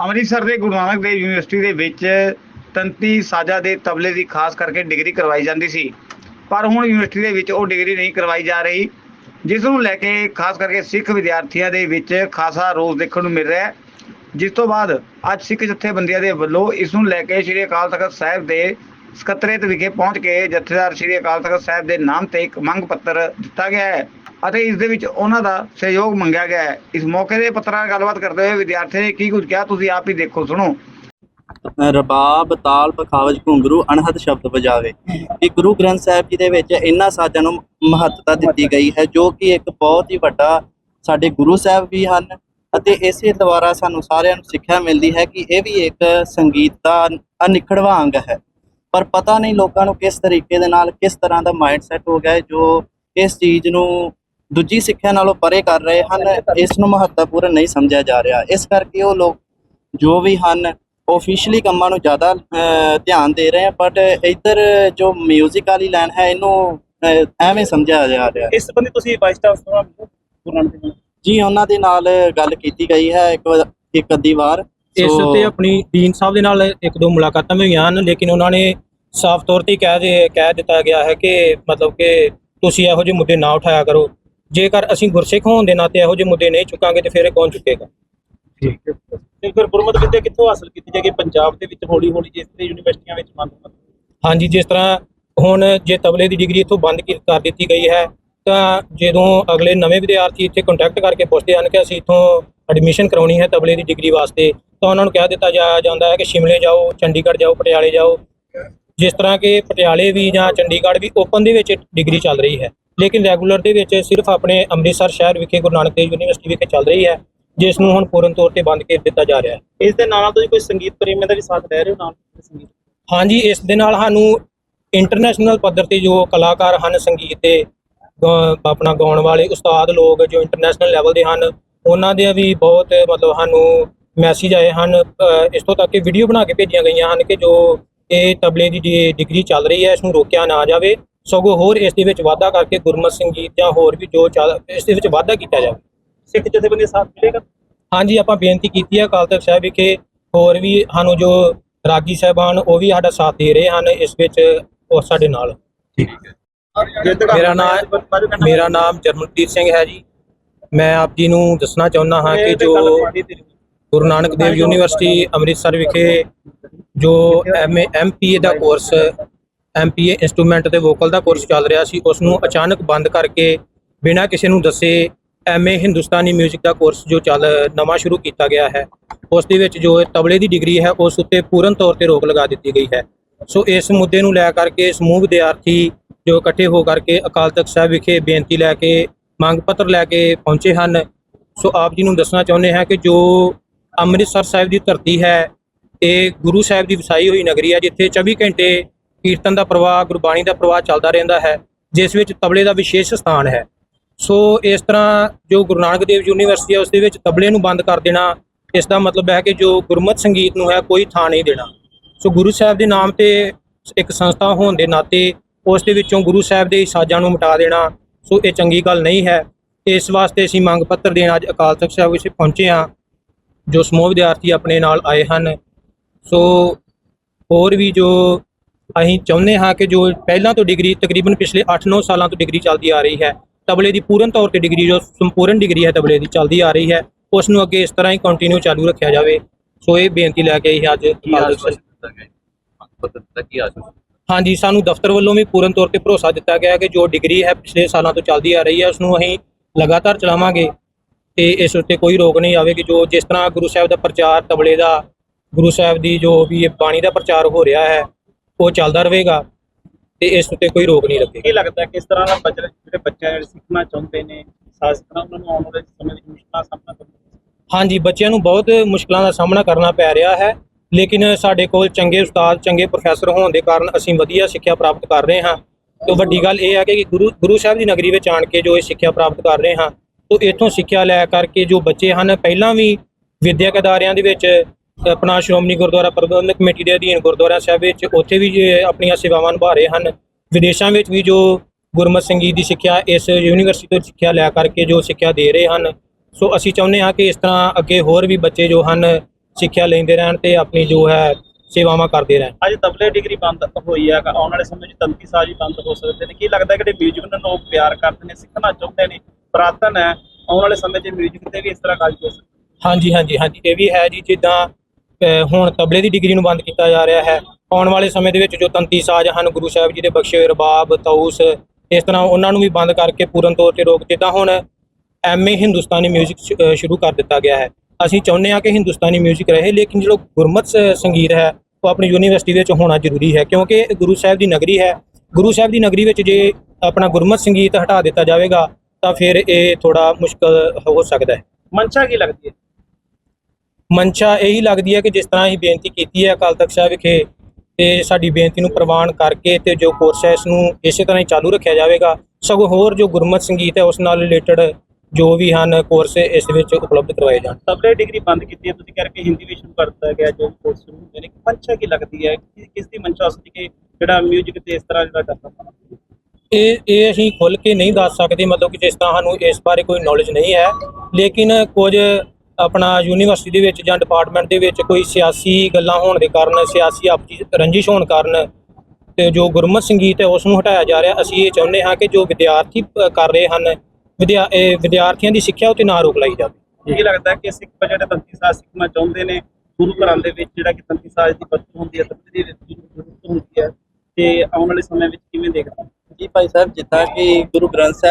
ਅੰਮ੍ਰਿਤਸਰ ਦੇ ਗੁਰੂ ਨਾਨਕ ਦੇਵ ਯੂਨੀਵਰਸਿਟੀ ਦੇ ਵਿੱਚ ਤੰਤੀ ਸਾਜਾ ਦੇ ਤਬਲੇ ਦੀ ਖਾਸ ਕਰਕੇ ਡਿਗਰੀ ਕਰਵਾਈ ਜਾਂਦੀ ਸੀ। ਪਰ ਹੁਣ ਯੂਨੀਵਰਸਿਟੀ ਦੇ ਵਿੱਚ ਉਹ ਡਿਗਰੀ ਨਹੀਂ ਕਰਵਾਈ ਜਾ ਰਹੀ, ਜਿਸ ਨੂੰ ਲੈ ਕੇ ਖਾਸ ਕਰਕੇ ਸਿੱਖ ਵਿਦਿਆਰਥੀਆਂ ਦੇ ਵਿੱਚ ਖਾਸਾ ਰੋਸ ਦੇਖਣ ਨੂੰ ਮਿਲ ਰਿਹਾ ਹੈ। ਜਿਸ ਤੋਂ ਬਾਅਦ ਅੱਜ ਸਿੱਖ ਜਥੇਬੰਦੀਆਂ ਦੇ ਵੱਲੋਂ ਇਸ ਨੂੰ ਲੈ ਕੇ ਸ੍ਰੀ ਅਕਾਲ ਤਖਤ ਸਾਹਿਬ ਦੇ ਸਕੱਤਰੇਤ ਵਿਖੇ ਪਹੁੰਚ ਕੇ ਜਥੇਦਾਰ ਸ੍ਰੀ ਅਕਾਲ ਤਖਤ ਸਾਹਿਬ ਦੇ ਨਾਮ ਤੇ ਇੱਕ ਮੰਗ ਪੱਤਰ ਦਿੱਤਾ ਗਿਆ ਹੈ। ਅਤੇ ਇਸ ਦੇ ਵਿੱਚ ਉਹਨਾਂ ਦਾ ਸਹਿਯੋਗ ਮੰਗਿਆ ਗਿਆ ਹੈ। ਇਸ ਮੌਕੇ ਦੇ ਪੱਤਰਾਂ ਗੱਲਬਾਤ ਕਰਦੇ ਹੋਏ ਵਿਦਿਆਰਥੀਆਂ ਨੇ ਕੀ ਕੁਝ ਕਿਹਾ, ਤੁਸੀਂ ਆਪ ਹੀ ਦੇਖੋ, ਸੁਣੋ। ਰਬਾਬ, ਤਾਲ, ਪਖਾਵਜ, ਘੁੰਗਰੂ, ਅਣਹਦ ਸ਼ਬਦ ਵਜਾਵੇ। ਇਹ ਗੁਰੂ ਗ੍ਰੰਥ ਸਾਹਿਬ ਜੀ ਦੇ ਵਿੱਚ ਇਹਨਾਂ ਸਾਜ਼ਾਂ ਨੂੰ ਮਹੱਤਤਾ ਦਿੱਤੀ ਗਈ ਹੈ, ਜੋ ਕਿ ਇੱਕ ਬਹੁਤ ਹੀ ਵੱਡਾ ਸਾਡੇ ਗੁਰੂ ਸਾਹਿਬ ਵੀ ਹਨ ਅਤੇ ਇਸੇ ਦੁਆਰਾ ਸਾਨੂੰ ਸਾਰਿਆਂ ਨੂੰ ਸਿੱਖਿਆ ਮਿਲਦੀ ਹੈ ਕਿ ਇਹ ਵੀ ਇੱਕ ਸੰਗੀਤ ਦਾ ਅਨਿਖੜਵਾਂ ਅੰਗ ਹੈ। ਪਰ ਪਤਾ ਨਹੀਂ ਲੋਕਾਂ ਨੂੰ ਕਿਸ ਤਰੀਕੇ ਦੇ ਨਾਲ ਕਿਸ ਤਰ੍ਹਾਂ ਦਾ ਮਾਈਂਡ ਸੈਟ ਹੋ ਗਿਆ ਜੋ ਇਸ ਚੀਜ਼ ਨੂੰ ਦੂਜੀ ਸਿੱਖਿਆ ਨਾਲੋਂ ਪਰੇ ਕਰ ਰਹੇ ਹਨ ਇਸ ਨੂੰ ਮਹੱਤਵਪੂਰਨ ਨਹੀਂ ਸਮਝਿਆ ਜਾ ਰਿਹਾ। ਇਸ ਕਰਕੇ ਉਹ ਲੋਕ ਜੋ ਵੀ ਹਨ ਆਫੀਸ਼ੀਅਲੀ ਕੰਮਾਂ ਨੂੰ ਜ਼ਿਆਦਾ ਧਿਆਨ ਦੇ ਰਹੇ ਆ ਬਟ ਇੱਧਰ ਜੋ 뮤직 ਵਾਲੀ ਲਾਈਨ ਹੈ ਇਹਨੂੰ ਐਵੇਂ ਸਮਝਿਆ ਜਾ ਰਿਹਾ। ਇਸ ਸੰਬੰਧੀ ਤੁਸੀਂ ਵਾਈਸ ਚਾਂਸਲਰ ਦੇਵ ਜੀ ਉਹਨਾਂ ਦੇ ਨਾਲ ਗੱਲ ਕੀਤੀ ਗਈ ਹੈ ਇੱਕ ਵਾਰ- ਇੱਕ ਅੱਧੀ ਵਾਰ। ਇਸ ਉੱਤੇ ਆਪਣੀ ਡੀਨ ਸਾਹਿਬ ਦੇ ਨਾਲ ਇੱਕ ਦੋ ਮੁਲਾਕਾਤਾਂ ਵੀ ਹੋਈਆਂ ਹਨ ਲੇਕਿਨ ਉਹਨਾਂ ਨੇ ਸਾਫ਼ ਤੌਰ ਤੇ ਕਹਿ ਦੇ ਕਹਿ ਦਿੱਤਾ ਗਿਆ ਹੈ ਕਿ ਮਤਲਬ ਕਿ ਤੁਸੀਂ ਇਹੋ ਜਿਹੇ ਮੁੱਦੇ ਨਾ ਉਠਾਇਆ ਕਰੋ। ਜੇਕਰ ਅਸੀਂ ਗੁਰਸਿੱਖ ਹੋਣ ਦੇ ਨਾਤੇ ਇਹੋ ਜਿਹੇ ਮੁੱਦੇ ਨਹੀਂ ਚੁੱਕਾਂਗੇ ਤੇ ਫਿਰ ਇਹ ਕੌਣ ਚੁੱਕੇਗਾ? ਤੇ ਫਿਰ ਗੁਰਮਤਿ ਵਿਦਿਆ ਕਿੱਥੋਂ ਹਾਸਲ ਕੀਤੀ ਜਾਏਗੀ? ਪੰਜਾਬ ਦੇ ਵਿੱਚ ਹੌਲੀ ਹੌਲੀ ਜਿਸ ਤੇ ਯੂਨੀਵਰਸਿਟੀਆਂ ਵਿੱਚ ਮੰਗ ਹਾਂਜੀ ਜਿਸ ਤਰ੍ਹਾਂ ਹੁਣ ਜੇ ਤਬਲੇ ਦੀ ਡਿਗਰੀ ਇੱਥੋਂ ਬੰਦ ਕਰ ਦਿੱਤੀ ਗਈ ਹੈ ਤਾਂ ਜਦੋਂ ਅਗਲੇ ਨਵੇਂ ਵਿਦਿਆਰਥੀ ਇੱਥੇ ਕੰਟੈਕਟ ਕਰਕੇ ਪੁੱਛਦੇ ਹਨ ਕਿ ਅਸੀਂ ਇੱਥੋਂ ਐਡਮਿਸ਼ਨ ਕਰਾਉਣੀ ਹੈ ਤਬਲੇ ਦੀ ਡਿਗਰੀ ਵਾਸਤੇ ਤਾਂ ਉਹਨਾਂ ਨੂੰ ਕਹਿ ਦਿੱਤਾ ਜਾਂਦਾ ਹੈ ਕਿ ਸ਼ਿਮਲੇ ਜਾਓ ਚੰਡੀਗੜ੍ਹ ਜਾਓ ਪਟਿਆਲੇ ਜਾਓ। ਜਿਸ ਤਰ੍ਹਾਂ ਕਿ ਪਟਿਆਲੇ ਵੀ ਜਾਂ ਚੰਡੀਗੜ੍ਹ ਵੀ ਓਪਨ ਦੇ ਵਿੱਚ ਡਿਗਰੀ ਚੱਲ ਰਹੀ ਹੈ। ਲੇਕਿਨ ਰੈਗੂਲਰ ਦੇ ਵਿੱਚ ਸਿਰਫ ਆਪਣੇ ਅੰਮ੍ਰਿਤਸਰ ਸ਼ਹਿਰ ਵਿਖੇ ਗੁਰੂ ਨਾਨਕ ਦੇਵ ਯੂਨੀਵਰਸਿਟੀ ਵਿਖੇ ਚੱਲ ਰਹੀ ਹੈ ਜਿਸ ਨੂੰ ਹੁਣ ਪੂਰਨ ਤੌਰ ਤੇ ਬੰਦ ਕਰ ਦਿੱਤਾ ਜਾ ਰਿਹਾ ਹੈ। ਇਸ ਦੇ ਨਾਲ ਤੁਸੀਂ ਕੋਈ ਸੰਗੀਤ ਪ੍ਰੇਮੀਆਂ ਦਾ ਵੀ ਸਾਥ ਲੈ ਰਹੇ ਹੋ ਨਾਲ ਸੰਗੀਤ? ਹਾਂਜੀ ਇਸ ਦੇ ਨਾਲ ਸਾਨੂੰ ਇੰਟਰਨੈਸ਼ਨਲ ਪੱਧਰ ਤੇ ਜੋ ਕਲਾਕਾਰ ਹਨ ਸੰਗੀਤ ਦੇ ਆਪਣਾ ਗਾਉਣ ਵਾਲੇ ਉਸਤਾਦ ਲੋਕ ਜੋ ਇੰਟਰਨੈਸ਼ਨਲ ਲੈਵਲ ਦੇ ਹਨ ਉਹਨਾਂ ਦੇ ਵੀ ਬਹੁਤ ਮਤਲਬ ਸਾਨੂੰ ਮੈਸੇਜ ਆਏ ਹਨ। ਇਸ ਤੋਂ ਤੱਕ ਕਿ ਵੀਡੀਓ ਬਣਾ ਕੇ ਭੇਜੀਆਂ ਗਈਆਂ ਹਨ ਕਿ ਜੋ ਇਹ ਤਬਲੇ ਦੀ ਡੀ- ਡਿਗਰੀ ਚੱਲ ਰਹੀ ਹੈ ਇਸ ਨੂੰ ਰੋਕਿਆ ਨਾ ਜਾਵੇ। ਸਗੋਂ ਹੋਰ ਇਸ ਦੇ ਵਿੱਚ ਵਾਧਾ ਕਰਕੇ ਗੁਰਮਤ ਸੰਗੀਤ ਜਾਂ ਹੋਰ ਵੀ ਜੋ ਇਸ ਦੇ ਵਿੱਚ ਵਾਧਾ ਕੀਤਾ ਜਾਵੇ। ਸਿੱਖ ਜਥੇਬੰਦੀ ਸਾਥ ਮਿਲੇਗਾ? ਹਾਂਜੀ ਆਪਾਂ ਬੇਨਤੀ ਕੀਤੀ ਹੈ ਅਕਾਲ ਤਖਤ ਸਾਹਿਬ ਵਿਖੇ ਹੋਰ ਵੀ ਸਾਨੂੰ ਜੋ ਰਾਗੀ ਸਾਹਿਬਾਨ ਉਹ ਵੀ ਸਾਡਾ ਸਾਥ ਦੇ ਰਹੇ ਹਨ ਇਸ ਵਿੱਚ ਉਹ ਸਾਡੇ ਨਾਲ। ਮੇਰਾ ਨਾਮ ਮੇਰਾ ਨਾਮ ਜਰਮਨਪ੍ਰੀਤ ਸਿੰਘ ਹੈ ਜੀ। ਮੈਂ ਆਪ ਜੀ ਨੂੰ ਦੱਸਣਾ ਚਾਹੁੰਦਾ ਹਾਂ ਕਿ ਜੋ ਗੁਰੂ ਨਾਨਕ ਦੇਵ ਯੂਨੀਵਰਸਿਟੀ ਅੰਮ੍ਰਿਤਸਰ ਵਿਖੇ ਜੋ ਐਮਏ ਐਮਪੀਏ ਦਾ ਕੋਰਸ ਐਮਪੀਏ ਇਨਸਟਰੂਮੈਂਟ ਤੇ ਵੋਕਲ ਦਾ ਕੋਰਸ ਚੱਲ ਰਿਹਾ ਸੀ ਉਸ ਨੂੰ ਅਚਾਨਕ ਬੰਦ ਕਰਕੇ ਬਿਨਾਂ ਕਿਸੇ ਨੂੰ ਦੱਸੇ ਐਮਏ ਹਿੰਦੁਸਤਾਨੀ 뮤직 ਦਾ ਕੋਰਸ ਜੋ ਚੱਲ, ਨਵਾਂ ਸ਼ੁਰੂ ਕੀਤਾ ਗਿਆ ਹੈ। ਉਸ ਦੇ ਵਿੱਚ ਜੋ ਤਬਲੇ ਦੀ ਡਿਗਰੀ ਹੈ, ਉਸ ਉੱਤੇ ਪੂਰਨ ਤੌਰ ਤੇ ਰੋਕ ਲਗਾ ਦਿੱਤੀ ਗਈ ਹੈ। ਸੋ ਇਸ ਮੁੱਦੇ ਨੂੰ ਲੈ ਕਰਕੇ ਸਮੂਹ ਵਿਦਿਆਰਥੀ ਜੋ ਇਕੱਠੇ ਹੋ ਕਰਕੇ ਅਕਾਲ ਤਖਤ ਸਾਹਿਬ ਵਿਖੇ ਬੇਨਤੀ ਲੈ ਕੇ, ਮੰਗ ਪੱਤਰ ਲੈ ਕੇ ਪਹੁੰਚੇ ਹਨ। ਸੋ ਆਪ ਜੀ ਨੂੰ ਦੱਸਣਾ ਚਾਹੁੰਦੇ ਹਾਂ ਕਿ ਜੋ ਅੰਮ੍ਰਿਤਸਰ ਸਾਹਿਬ ਦੀ ਧਰਤੀ ਹੈ ਇਹ ਗੁਰੂ ਸਾਹਿਬ ਦੀ ਵਸਾਈ ਹੋਈ ਨਗਰੀ ਹੈ ਜਿੱਥੇ 24 ਘੰਟੇ ਕੀਰਤਨ ਦਾ ਪ੍ਰਵਾਹ, ਗੁਰਬਾਣੀ ਦਾ ਪ੍ਰਵਾਹ ਚੱਲਦਾ ਰਹਿੰਦਾ ਹੈ, ਜਿਸ ਵਿੱਚ ਤਬਲੇ ਦਾ ਵਿਸ਼ੇਸ਼ ਸਥਾਨ ਹੈ। ਸੋ ਇਸ ਤਰ੍ਹਾਂ ਜੋ ਗੁਰੂ ਨਾਨਕ ਦੇਵ ਯੂਨੀਵਰਸਿਟੀ ਹੈ ਉਸ ਦੇ ਵਿੱਚ ਤਬਲੇ ਨੂੰ ਬੰਦ ਕਰ ਦੇਣਾ, ਇਸ ਦਾ ਮਤਲਬ ਹੈ ਕਿ ਜੋ ਗੁਰਮਤ ਸੰਗੀਤ ਨੂੰ ਹੈ, ਕੋਈ ਥਾਂ ਨਹੀਂ ਦੇਣਾ। ਸੋ ਗੁਰੂ ਸਾਹਿਬ ਦੇ ਨਾਮ ਤੇ ਇੱਕ ਸੰਸਥਾ ਹੋਣ ਦੇ ਨਾਤੇ ਉਸ ਦੇ ਵਿੱਚੋਂ ਗੁਰੂ ਸਾਹਿਬ ਦੇ ਸਾਜ਼ਾਂ ਨੂੰ ਮਿਟਾ ਦੇਣਾ, ਸੋ ਇਹ ਚੰਗੀ ਗੱਲ ਨਹੀਂ ਹੈ। ਇਸ ਵਾਸਤੇ ਅਸੀਂ ਮੰਗ ਪੱਤਰ ਦੇਣ ਅੱਜ ਅਕਾਲ ਤਖਤ ਸਾਹਿਬ ਵਿੱਚ ਪਹੁੰਚੇ ਹਾਂ, ਜੋ ਸਮੂਹ ਵਿਦਿਆਰਥੀ ਆਪਣੇ ਨਾਲ ਆਏ ਹਨ। ਸੋ ਹੋਰ ਵੀ ਜੋ ਅਸੀਂ ਚਾਹੁੰਦੇ ਹਾਂ ਕਿ ਜੋ ਪਹਿਲਾਂ ਤੋਂ ਡਿਗਰੀ ਤਕਰੀਬਨ ਪਿਛਲੇ 8-9 ਸਾਲਾਂ ਤੋਂ ਡਿਗਰੀ ਚੱਲਦੀ ਆ ਰਹੀ ਹੈ। ਤਬਲੇ ਦੀ ਪੂਰਨ ਤੌਰ ਤੇ ਡਿਗਰੀ ਜੋ ਸੰਪੂਰਨ ਡਿਗਰੀ ਹੈ ਤਬਲੇ ਦੀ ਚੱਲਦੀ ਆ ਰਹੀ ਹੈ। ਉਸ ਨੂੰ ਅੱਗੇ ਇਸ ਤਰ੍ਹਾਂ ਹੀ ਕੰਟੀਨਿਊ ਚਾਲੂ ਰੱਖਿਆ ਜਾਵੇ। ਸੋ ਇਹ ਬੇਨਤੀ ਲੈ ਕੇ ਅਸੀਂ ਅੱਜ ਹਾਂਜੀ ਸਾਨੂੰ ਦਫ਼ਤਰ ਵੱਲੋਂ ਵੀ ਪੂਰਨ ਤੌਰ ਤੇ ਭਰੋਸਾ ਦਿੱਤਾ ਗਿਆ ਕਿ ਜੋ ਡਿਗਰੀ ਹੈ ਪਿਛਲੇ ਸਾਲਾਂ ਤੋਂ ਚੱਲਦੀ ਆ ਰਹੀ ਹੈ ਉਸ ਨੂੰ ਅਸੀਂ ਲਗਾਤਾਰ ਚਲਾਵਾਂਗੇ ਤੇ ਇਸ ਉੱਤੇ ਕੋਈ ਰੋਕ ਨਹੀਂ ਆਵੇਗੀ। ਜੋ ਜਿਸ ਤਰ੍ਹਾਂ ਗੁਰੂ ਸਾਹਿਬ ਦਾ ਪ੍ਰਚਾਰ ਤਬਲੇ ਦਾ ਗੁਰੂ ਸਾਹਿਬ ਦੀ ਜੋ ਵੀ ਇਹ ਬਾਣੀ ਦਾ ਪ੍ਰਚਾਰ ਹੋ ਰਿਹਾ ਹੈ ਉਹ ਚੱਲਦਾ ਰਹੇਗਾ ਤੇ ਇਸ ਉੱਤੇ ਕੋਈ ਰੋਕ ਨਹੀਂ ਲੱਗੇਗੀ। ਕੀ ਲੱਗਦਾ ਕਿਸ ਤਰ੍ਹਾਂ ਦਾ ਬੱਚੇ ਜਿਹੜੇ ਬੱਚੇ ਜਿਹੜੇ ਸਿੱਖਣਾ ਚਾਹੁੰਦੇ ਨੇ ਸਿੱਖਣਾ ਉਹਨਾਂ ਨੂੰ ਆਉਣ ਵਾਲੇ ਸਮੇਂ ਵਿੱਚ ਮੁਸ਼ਕਲਾਂ ਦਾ ਸਾਹਮਣਾ ਕਰਨਾ ਹਾਂਜੀ ਬੱਚਿਆਂ ਨੂੰ ਬਹੁਤ ਮੁਸ਼ਕਲਾਂ ਦਾ ਸਾਹਮਣਾ ਕਰਨਾ ਪੈ ਰਿਹਾ ਹੈ ਲੇਕਿਨ ਸਾਡੇ ਕੋਲ ਚੰਗੇ ਉਸਤਾਦ ਚੰਗੇ ਪ੍ਰੋਫੈਸਰ ਹੋਣ ਦੇ ਕਾਰਨ ਅਸੀਂ ਵਧੀਆ ਸਿੱਖਿਆ ਪ੍ਰਾਪਤ ਕਰ ਰਹੇ ਹਾਂ। ਤੇ ਵੱਡੀ ਗੱਲ ਇਹ ਹੈ ਕਿ ਗੁਰੂ ਗੁਰੂ ਸਾਹਿਬ ਦੀ ਨਗਰੀ ਵਿੱਚ ਆਣ ਕੇ ਜੋ ਇਹ ਸਿੱਖਿਆ ਪ੍ਰਾਪਤ ਕਰ ਰਹੇ ਹਾਂ ਤੋਂ ਇੱਥੋਂ ਸਿੱਖਿਆ ਲੈ ਕਰਕੇ ਜੋ ਬੱਚੇ ਹਨ ਪਹਿਲਾਂ ਵੀ ਵਿਦਿਅਕ ਅਦਾਰਿਆਂ ਦੇ ਵਿੱਚ ਆਪਣਾ ਸ਼੍ਰੋਮਣੀ ਗੁਰਦੁਆਰਾ ਪ੍ਰਬੰਧਕ ਕਮੇਟੀ ਦੇ ਅਧੀਨ ਗੁਰਦੁਆਰਾ ਸਾਹਿਬ ਵਿੱਚ ਉੱਥੇ ਵੀ ਜੇ ਆਪਣੀਆਂ ਸੇਵਾਵਾਂ ਨਿਭਾ ਰਹੇ ਹਨ ਵਿਦੇਸ਼ਾਂ ਵਿੱਚ ਵੀ ਜੋ ਗੁਰਮਤਿ ਸੰਗੀਤ ਦੀ ਸਿੱਖਿਆ ਇਸ ਯੂਨੀਵਰਸਿਟੀ ਤੋਂ ਸਿੱਖਿਆ ਲੈ ਕਰਕੇ ਜੋ ਸਿੱਖਿਆ ਦੇ ਰਹੇ ਹਨ ਸੋ ਅਸੀਂ ਚਾਹੁੰਦੇ ਹਾਂ ਕਿ ਇਸ ਤਰ੍ਹਾਂ ਅੱਗੇ ਹੋਰ ਵੀ ਬੱਚੇ ਜੋ ਹਨ ਸਿੱਖਿਆ ਲੈਂਦੇ ਰਹਿਣ ਤੇ ਆਪਣੀ ਜੋ ਹੈ ਸੇਵਾਵਾਂ ਕਰਦੇ ਰਹਿਣ। ਅੱਜ ਤਬਲੇ ਡਿਗਰੀ ਬੰਦ ਹੋਈ ਹੈ ਆਉਣ ਵਾਲੇ ਸਮੇਂ 'ਚ ਤੰਤੀ ਸਾਜ਼ ਵੀ ਬੰਦ ਹੋ ਸਕਦੇ ਨੇ। ਕੀ ਲੱਗਦਾ ਕਿ ਜਿਹੜੇ ਮਿਊਜ਼ਿਕ ਨੂੰ ਲੋਕ ਪਿਆਰ ਕਰਦੇ ਨੇ ਸਿੱਖਣਾ ਚਾਹੁੰਦੇ ਨੇ ਪੁਰਾਤਨ ਹੈ ਆਉਣ ਵਾਲੇ ਸਮੇਂ 'ਚ ਮਿਊਜ਼ਿਕ ਤੇ ਵੀ ਇਸ ਤਰ੍ਹਾਂ ਕਾਜ ਹੋ ਸਕਦਾ? ਹਾਂਜੀ ਹਾਂਜੀ ਹਾਂਜੀ ਇਹ ਵੀ ਹੈ ਜੀ ਜਿੱਦਾਂ ਹੁਣ ਤਬਲੇ ਦੀ ਡਿਗਰੀ ਨੂੰ ਬੰਦ ਕੀਤਾ ਜਾ ਰਿਹਾ ਹੈ ਆਉਣ ਵਾਲੇ ਸਮੇਂ ਦੇ ਵਿੱਚ ਜੋ ਤੰਤੀ ਸਾਜ਼ ਹਨ ਗੁਰੂ ਸਾਹਿਬ ਜੀ ਦੇ ਬਖਸ਼ੇ ਹੋਏ ਰਬਾਬ ਤੌਸ ਇਸ ਤਰ੍ਹਾਂ ਉਹਨਾਂ ਨੂੰ ਵੀ ਬੰਦ ਕਰਕੇ ਪੂਰਨ ਤੌਰ ਤੇ ਰੋਕ ਜਿੱਦਾਂ ਹੁਣ ਐਮਏ ਹਿੰਦੁਸਤਾਨੀ 뮤직 ਸ਼- ਅਹ, ਸ਼ੁਰੂ ਕਰ ਦਿੱਤਾ ਗਿਆ ਹੈ ਅਸੀਂ ਚਾਹੁੰਦੇ ਹਾਂ ਕਿ ਹਿੰਦੁਸਤਾਨੀ 뮤직 ਰਹੇ ਲੇਕਿਨ ਜਿਹੜਾ ਗੁਰਮਤ ਸ- ਸੰਗੀਤ ਹੈ ਉਹ ਆਪਣੀ ਯੂਨੀਵਰਸਿਟੀ ਵਿੱਚ ਹੋਣਾ ਜ਼ਰੂਰੀ ਹੈ ਕਿਉਂਕਿ ਇਹ ਗੁਰੂ ਸਾਹਿਬ ਦੀ ਨਗਰੀ ਹੈ ਗੁਰੂ ਸਾਹਿਬ ਦੀ ਨਗਰੀ ਵਿੱਚ ਜੇ ਆਪਣਾ ਗੁਰਮਤ ਸੰਗੀਤ ਹਟਾ ਦਿੱਤਾ ਜਾਵੇਗਾ ਤਾਂ ਫਿਰ ਇਹ ਥੋੜਾ ਮੁਸ਼ਕਲ ਹੋ ਸਕਦਾ ਹੈ ਮਨਸ਼ਾ ਕੀ ਲੱਗਦੀ ਹੈ ਮਨਸ਼ਾ ਇਹੀ ਲੱਗਦੀ ਹੈ ਕਿ ਜਿਸ ਤਰ੍ਹਾਂ ਅਸੀਂ ਬੇਨਤੀ ਕੀਤੀ ਹੈ ਅਕਾਲ ਤਖਤ ਸਾਹਿਬ ਵਿਖੇ ਤੇ ਸਾਡੀ ਬੇਨਤੀ ਨੂੰ ਪ੍ਰਵਾਨ ਕਰਕੇ ਤੇ ਜੋ ਕੋਰਸ ਹੈ ਇਸ ਨੂੰ ਇਸੇ ਤਰ੍ਹਾਂ ਹੀ ਚਾਲੂ ਰੱਖਿਆ ਜਾਵੇਗਾ। ਸਗੋਂ ਹੋਰ ਜੋ ਗੁਰਮਤ ਸੰਗੀਤ ਹੈ ਉਸ ਨਾਲ ਰਿਲੇਟਡ ਜੋ ਵੀ ਹਨ ਕੋਰਸ ਇਸ ਵਿੱਚ ਉਪਲਬਧ ਕਰਵਾਏ ਜਾਣ। ਤਬਲੇ ਡਿਗਰੀ ਬੰਦ ਕੀਤੀ ਹੈ। ਤੁਸੀਂ ਕਹਿ ਰਹੇ ਕਿ ਹਿੰਦੀ ਵੀ ਸ਼ੁਰੂ ਕਰ ਦਿੱਤਾ ਗਿਆ ਜੋ ਕੋਰਸ ਸ਼ੁਰੂ ਹੁੰਦੇ ਨੇ। ਮਨਸ਼ਾ ਕੀ ਲੱਗਦੀ ਹੈ? ਕਿਸ ਦੀ ਮਨਸ਼ਾ ਸਕਦੀ ਕਿ ਜਿਹੜਾ ਮਿਊਜ਼ਿਕ ਤੇ ਇਸ ਤਰ੍ਹਾਂ ਜਿਹੜਾ ਕਰਦਾ ਇਹ ਇਹ ਅਸੀਂ ਖੁੱਲ ਕੇ ਨਹੀਂ ਦੱਸ ਸਕਦੇ। ਮਤਲਬ ਕਿ ਜਿਸ ਤਰ੍ਹਾਂ ਸਾਨੂੰ ਇਸ ਬਾਰੇ ਕੋਈ ਨੌਲੇਜ ਨਹੀਂ ਹੈ। ਲੇਕਿਨ ਕੁਝ ਆਪਣਾ ਯੂਨੀਵਰਸਿਟੀ ਦੇ ਵਿੱਚ ਜਾਂ ਡਿਪਾਰਟਮੈਂਟ ਦੇ ਵਿੱਚ ਕੋਈ ਸਿਆਸੀ ਗੱਲਾਂ ਹੋਣ ਦੇ ਕਾਰਨ ਸਿਆਸੀ ਆਪਸੀ ਰੰਜਿਸ਼ ਹੋਣ ਕਾਰਨ ਤੇ ਜੋ ਗੁਰਮਤ ਸੰਗੀਤ ਹੈ ਉਸ ਨੂੰ ਹਟਾਇਆ ਜਾ ਰਿਹਾ ਅਸੀਂ ਇਹ ਚਾਹੁੰਦੇ ਹਾਂ ਕਿ ਜੋ ਵਿਦਿਆਰਥੀ ਕਰ ਰਹੇ ਹਨ ਵਿਦਿਆ ਇਹ ਵਿਦਿਆਰਥੀਆਂ ਦੀ ਸਿੱਖਿਆ ਉਤੇ ਨਾ ਰੋਕ ਲਾਈ ਜਾਵੇ ਕੀ ਲੱਗਦਾ ਕਿ ਸਿੱਖ ਜਿਹੜੇ ਤੰਤੀ ਸਾਜ਼ ਸਿੱਖਣਾ ਚਾਹੁੰਦੇ ਨੇ ਗੁਰੂ ਘਰਾਂ ਦੇ ਵਿੱਚ ਜਿਹੜਾ ਕਿ ਤੰਤੀ ਸਾਜ਼ ਦੀ ਵਰਤੋਂ ਹੁੰਦੀ ਹੈ ਤਬਲੇ ਦੀ ਜ਼ਰੂਰਤ ਹੁੰਦੀ ਹੈ ਤੇ ਆਉਣ ਵਾਲੇ ਸਮੇਂ ਵਿੱਚ ਕਿਵੇਂ ਦੇਖਦੇ? ਜੀ ਭਾਈ ਸਾਹਿਬ ਜਿੱਦਾਂ ਕਿ ਗੁਰੂ ਗ੍ਰੰਥ ਸਾਹਿਬ